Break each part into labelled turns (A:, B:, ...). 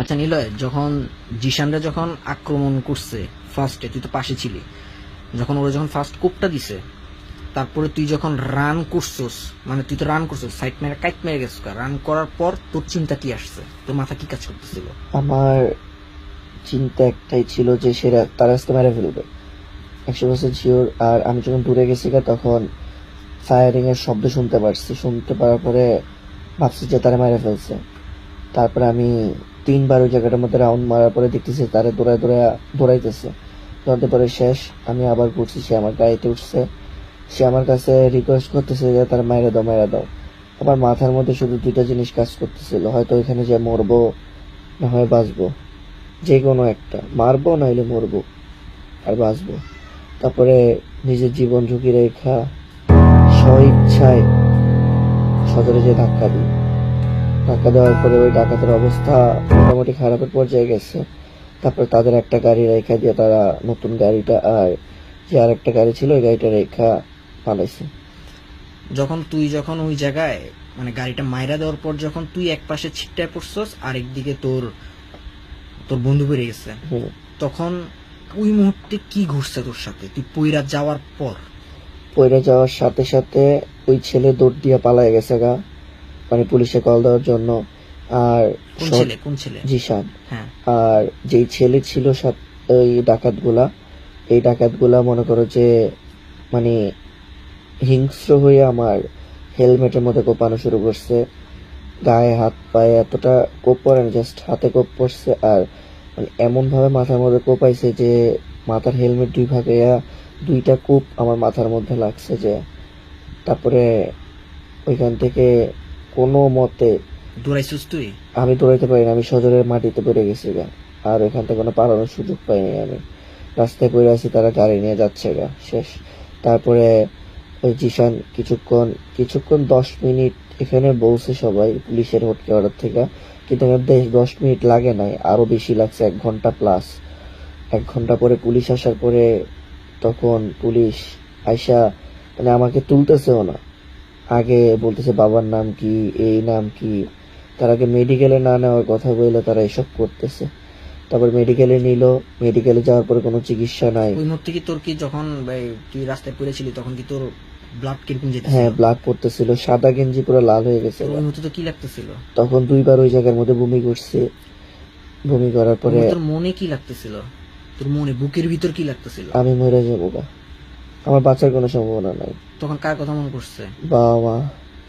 A: আচ্ছা নিলয়, যখন জিশানরা যখন আক্রমণ করছে ফার্স্টে তুই তো পাশে ছিলি, যখন ওরা যখন ফার্স্ট কোপটা দিছে, তারপরে তুই যখন রান করছস মানে তুই তো রান করছস সাইড মেরে কাইট মেরে গেছিস রান করার পর তোর চিন্তা কি আসছে? তোর মাথা কি কাজ করতেছিল?
B: আমার চিন্তা একটাই ছিল যে সেরা, তারা আজকে মেরে ফেলবে। একশো পার্সেন্ট শিওর আর আমি যখন দূরে গেছি তখন ফায়ারিং এর শব্দ শুনতে পারছি। শুনতে পারার পরে ভাবছি যে তারা মেরে ফেলছে। তারপরে আমি তিনবার ওই জায়গাটার মধ্যে রাউন্ড মারার পরে দেখতেছি তারা দৌড়ায় দৌড়ায়, দৌড়াইতেছে। দৌড়াতে পরে শেষ, আমি আবার ঘুরছি, সে আমার গাড়িতে উঠছে। সে আমার কাছে রিকোয়েস্ট করতেছে যে তার মায়েরা দাও মায়েরা দাও। আমার মাথার মধ্যে শুধু দুইটা জিনিস কাজ করতেছিল, হয়তো এখানে যে মরবো, না হয় বাঁচবো। যে কোনো একটা, মারবো নাইলে মরবো, আর বাঁচবো। তারপরে নিজের জীবন ঝুঁকি রেখা, স্ব ইচ্ছায় সদরে যে ধাক্কা দিই। ধাক্কা দেওয়ার পরে ওই ডাকাতের অবস্থা মোটামুটি খারাপের পর্যায়ে গেছে। তারপরে তাদের একটা গাড়ি রেখা দিয়ে তারা নতুন গাড়িটা আর যে আর একটা গাড়ি ছিল ওই গাড়িটা রেখা পালাইছে।
A: যখন তুই যখন ওই জায়গায় মানে গাড়িটা মাইরা দেওয়ার পর যখন তুই এক পাশে ছিটটায় পড়ছস আর একদিকে তোর তোর বন্ধু বেড়ে গেছে। তখন ওই মুহূর্তে কি ঘুরছে তোর সাথে? তুই পইরা যাওয়ার পর?
B: পড়ে যাওয়ার সাথে সাথে ওই ছেলে দৌড় দিয়ে পালায় গেছে গা। মানে পুলিশে কল দেওয়ার জন্য। আর
A: কোন
B: সৎ-
A: ছেলে? কোন ছেলে?
B: জিশান।
A: হ্যাঁ।
B: আর যেই ছেলে ছিল সাত ওই ডাকাতগুলা এই ডাকাতগুলা মনে করো যে মানে হিংস্র হয়ে আমার হেলমেটের মধ্যে কোপানো শুরু করছে। গায়ে হাত পায়ে এতটা কোপ না জাস্ট হাতে কোপ পড়ছে। আর মানে এমন ভাবে মাথার মধ্যে কোপাইছে যে মাথার হেলমেট দুই ভাগে দুইটা কূপ আমার মাথার মধ্যে লাগছে যে তারপরে ওইখান থেকে কোনো মতে
A: দৌড়াইছিস তুই?
B: আমি দৌড়াইতে পারি না আমি সজরের মাটিতে পড়ে গেছি গা। আর এখান থেকে কোনো পালানোর সুযোগ পাইনি আমি। রাস্তায় পড়ে আছি তারা গাড়ি নিয়ে যাচ্ছে গা শেষ। তারপরে ওই জিশান কিছুক্ষণ কিছুক্ষণ দশ মিনিট এখানে বলছে সবাই পুলিশের হটকে অর্ডার থেকে। কিন্তু এখানে দে- দশ মিনিট লাগে নাই আরও বেশি লাগছে এক ঘণ্টা প্লাস এক ঘণ্টা পরে পুলিশ আসার পরে তখন পুলিশ আইসা মানে আমাকে তুলতেছেও না। আগে বলতেছে বাবার নাম কি এই নাম কি। তার আগে মেডিকেলে না নেওয়ার কথা বলে তারা এসব করতেছে। তারপর মেডিকেলে নিল মেডিকেলে যাওয়ার পরে কোনো চিকিৎসা নাই।
A: ওই মুহূর্তে কি তোর কি যখন তুই রাস্তায় পড়েছিলি তখন কি তোর ব্লাড কীরকম যেতেছিল?
B: হ্যাঁ ব্লাড পড়তেছিল সাদা গেঞ্জি পুরো লাল হয়ে গেছে।
A: ওই মুহূর্তে তো কি লাগতেছিল?
B: তখন দুইবার ওই জায়গার মধ্যে বমি করছে। বমি করার পরে
A: তোর মনে কি লাগতেছিল? তোর মনে বুকের ভিতর কি লাগতেছিল?
B: আমি মরে যাব গা। আমার বাঁচার কোনো সম্ভাবনা নাই।
A: তখন কার কথা মনে করছে
B: বাবা মা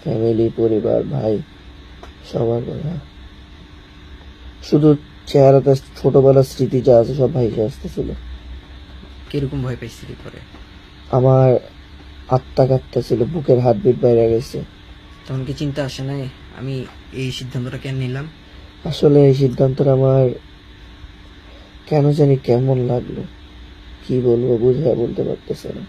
B: ফ্যামিলি পরিবার ভাই সবার কথা। শুধু চেহারাতে ছোটবেলার স্মৃতি যা আছে সব ভাইসে আসতেছিল।
A: কীরকম ভয় পাইছিলি পরে
B: আমার আত্মা কাটতে ছিল বুকের হাতবিট বাইরে গেছে।
A: তখন কি চিন্তা আসে নাই আমি এই সিদ্ধান্তটা কেন নিলাম?
B: আসলে এই সিদ্ধান্তটা আমার কেন জানি কেমন লাগল। কি বলব বুঝে বলতে পারতেছে না।